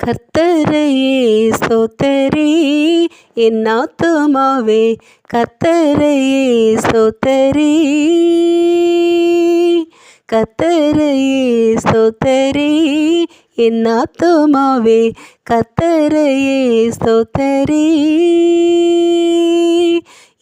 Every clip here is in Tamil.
கத்தரையே சோத்தரே என் ஆத்துமாவே கத்தரையே சோத்தரே கத்தரையே சோத்தரே என் ஆத்துமாவே கத்தரையே சோத்தரே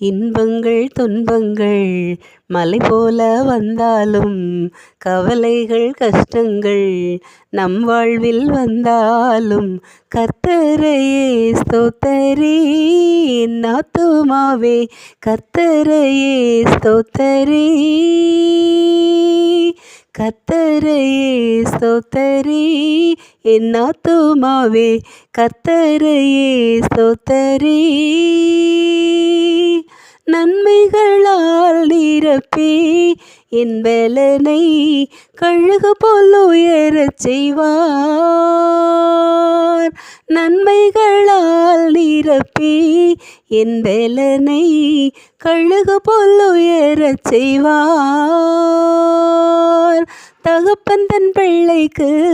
இன்பங்கள் துன்பங்கள் மலை போல வந்தாலும் கவலைகள் கஷ்டங்கள் நம் வாழ்வில் வந்தாலும் கர்த்தரையே ஸ்தோத்தரி நாத்துமாவே கர்த்தரையே ஸ்தோத்தரி. கத்தரையே ஸ்தோத்தரி என்னாத்துமாவே கத்தரையே கர்த்தரையே ஸ்தோத்தரி. சிறப்பே. என் பலனை கழுகு போல் உயரச் செய்வார். நன்மைகளால் நிரப்பே. என் பலனை கழுகு போல் உயரச் செய்வார். தகப்பன் தன் பிள்ளைக்கு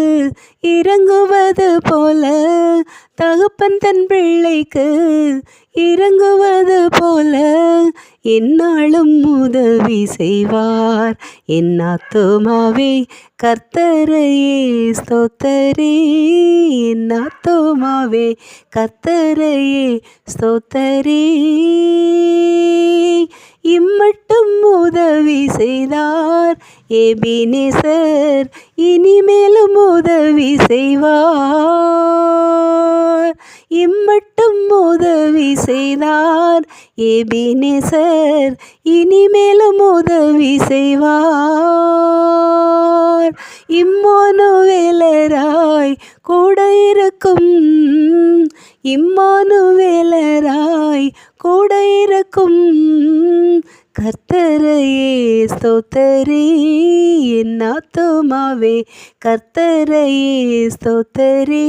இறங்குவது போல தகப்பன் தன் பிள்ளைக்கு இறங்குவது போல என்னாலும் உதவி செய்வார். என் ஆத்துமாவே கர்த்தரையே ஸ்தோத்தரே. என் ஆத்துமாவே கர்த்தரையே ஸ்தோத்தரே. செய்தார். ஏபினேசர் இனிமேலும் உதவி செய்வார். இம்மட்டும் உதவி செய்தார். ஏபினேசர் இனிமேலும் உதவி செய்வார். இம்மானுவேலராய் கூட இருக்கும். இம்மானுவேலராய் கூட இருக்கும். கர்த்தரையே ஸ்தோத்தரி. என் ஆத்துமாவே கர்த்தரையே ஸ்தோத்தரி.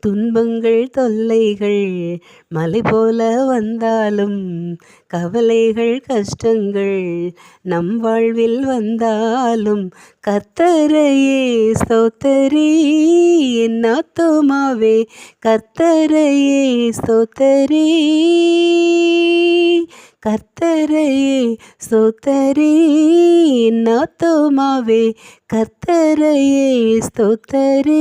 துன்பங்கள் தொல்லைகள் மலை போல வந்தாலும் கவலைகள் கஷ்டங்கள் நம் வாழ்வில் வந்தாலும் கர்த்தரையே ஸ்தோத்தரி. என் ஆத்துமாவே கர்த்தரையே ஸ்தோத்தரி. கர்த்தரையே ஸ்தோத்தரே நாத்தோமாவே கர்த்தரையே ஸ்தோத்தரே.